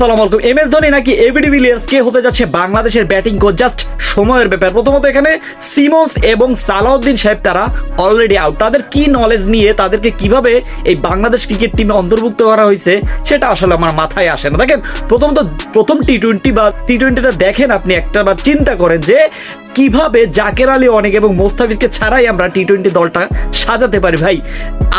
সালাম আলাইকুম। M S Dhoni নাকি এবিডি বিলিয়ার্স কে হতে যাচ্ছে বাংলাদেশের ব্যাটিং কোচ? জাস্ট সময়ের ব্যাপার। প্রথমত এখানে সিমন্স এবং সালাউদ্দিন সাহেব, তারা অলরেডি আউট তাদের কি নলেজ নিয়ে, তাদেরকে কীভাবে এই বাংলাদেশ ক্রিকেট টিমে অন্তর্ভুক্ত করা হয়েছে, সেটা আসলে আমার মাথায় আসে না। দেখেন, প্রথমত প্রথম টি টোয়েন্টি বা টি টোয়েন্টিটা দেখেন আপনি একটা বার চিন্তা করেন যে কীভাবে জাকের আলী অনেক এবং মোস্তাফিজকে ছাড়াই আমরা টি টোয়েন্টি দলটা সাজাতে পারি। ভাই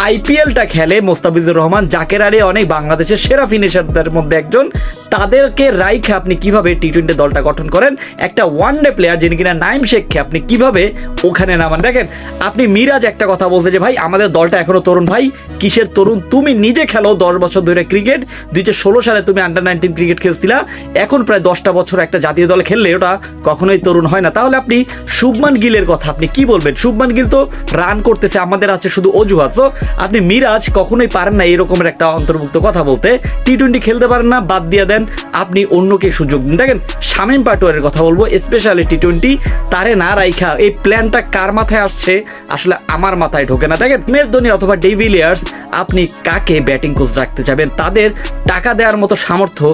আইপিএলটা খেলে মোস্তাফিজুর রহমান জাকের আলী অনেক বাংলাদেশের সেরা ফিনিশারদের মধ্যে একজন। তাদেরকে রাইখে আপনি কীভাবে টি টোয়েন্টি দলটা গঠন করেন? একটা ওয়ান ডে প্লেয়ার যিনি কিনা নাইম শেখকে আপনি কীভাবে ওখানে নামান? দেখেন আপনি মিরাজ একটা কথা বলছে যে ভাই আমাদের দলটা এখনও তরুণ ভাই কিসের তরুণ? তুমি নিজে খেলো দশ বছর ধরে ক্রিকেট দুই ষোলো সালে তুমি আন্ডার নাইনটিন ক্রিকেট খেলছিলা এখন প্রায় দশটা বছর একটা জাতীয় দলে খেললে ওটা কখনোই তরুণ হয় না। তাহলে আপনি শুভমান গিলের কথা আপনি কি বলবেন? শুভমান গিল তো রান করতেছে আমাদের আছে শুধু অজুহাত। So, আপনি মিরাজ কখনোই পারেন না এরকমের একটা অন্তর্ভুক্ত কথা বলতে। টি টোয়েন্টি খেলতে পারেন না বাদ দিয়ে দেন। আপনি অন্যকে সুযোগ দিন। দেখেন, শামীম পাটোয়ারের কথা বলব স্পেশালি টি টোয়েন্টি তারে না রাইখা, এই প্ল্যানটা কার মাথায় আসছে? আসলে আমার মাথায় ঢোকে না। দেখেন মেস ধোনি অথবা ডেভিলিয়ার্স আপনি কাকে ব্যাটিং কোচ রাখতে যাবেন? তাদের টাকা দেওয়ার মতো সামর্থ্য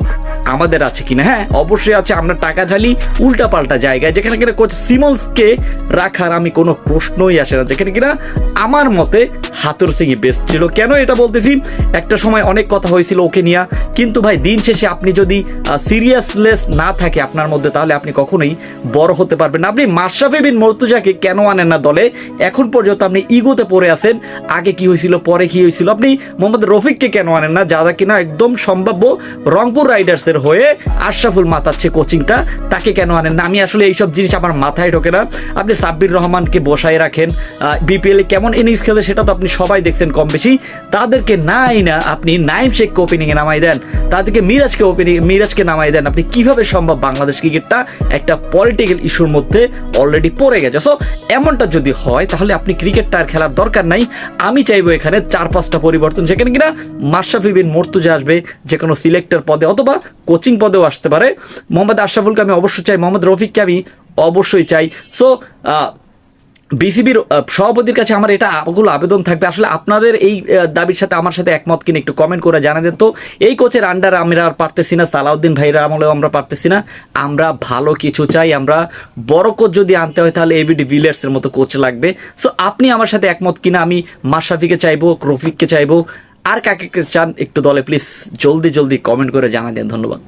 আমাদের আছে কিনা? হ্যাঁ অবশ্যই আছে, আমরা টাকা ঝালি উল্টা পাল্টা জায়গায়। যেখানে কিনা কোচ সিমন্সকে রাখার আমি কোনো প্রশ্নই আসে না। যেখানে কিনা আমার মতে হাতুর সিংই বেস্ট ছিল। কেন এটা বলতেছি? একটা সময় অনেক কথা হয়েছিল ওকে নিয়ে। কিন্তু ভাই, দিন শেষে আপনি যদি সিরিয়াসলেস না থাকে আপনার মধ্যে, তাহলে আপনি কখনোই বড় হতে পারবেন না। আপনি মাশরাফি বিন মর্তুজাকে কেন আনেন না দলে? এখন পর্যন্ত আপনি ইগোতে পড়ে আছেন। আগে কি হয়েছিল, পরে কি হয়েছিল? আপনি মোহাম্মদ রফিককে কেন আনেন না? যারা কিনা একদম সম্ভাব্য রংপুর রাইডার্সের হয়ে আশরাফুল মাতাচ্ছে কোচিংটা, তাকে কেন আনেন না? আমি আসলে এইসব জিনিস আমার মাথায় ঢোকে না। আপনি সাব্বির রহমানকে বসায় রাখেন। বিপিএল কেমন ইনিংস খেলে সেটা তো আপনি সবাই দেখছেন কম বেশি, তাদেরকে নাই না আপনি নাইম শেখকে ওপেনিংয়ে নামাই দেন, তাদেরকে মিরাজকে ওপেনিং মিরাজকে নামাই দেন। আপনি কীভাবে সম্ভব বাংলাদেশ ক্রিকেটটা একটা পলিটিক্যাল ইস্যুর মধ্যে অলরেডি পড়ে গেছে? সো এমনটা যদি হয়, তাহলে আপনি ক্রিকেটটা আর খেলার দরকার নাই। আমি চাইব এখানে চার পাঁচটা পরিবর্তন। সেখানে কিনা মাশরাফি বিন মর্তুজা আসবে, যে কোনো সিলেক্টর পদে অথবা কোচিং পদেও আসতে পারে। মোহাম্মদ আশরাফুলকে আমি অবশ্যই চাই, মোহাম্মদ রফিককে আমি অবশ্যই চাই। সো বিসিবির সভাপতির কাছে আমার এটা আগুলো আবেদন থাকবে। আসলে আপনাদের এই দাবির সাথে আমার সাথে একমত কিনা একটু কমেন্ট করে জানাবেন তো এই কোচের আন্ডার আমরা আর পারতেছি না, সালাউদ্দিন ভাইরা আমলেও আমরা পারতেছি না। আমরা ভালো কিছু চাই, আমরা বড় কোচ যদি আনতে হয় তাহলে এবিডি ভিলিয়ার্স এর মতো কোচ লাগবে। সো আপনি আমার সাথে একমত কিনা, আমি মাশরাফিকে চাইব, রফিককে চাইব, আর কাকে চান একটু দলে প্লিজ জলদি জলদি কমেন্ট করে জানা দেন, ধন্যবাদ।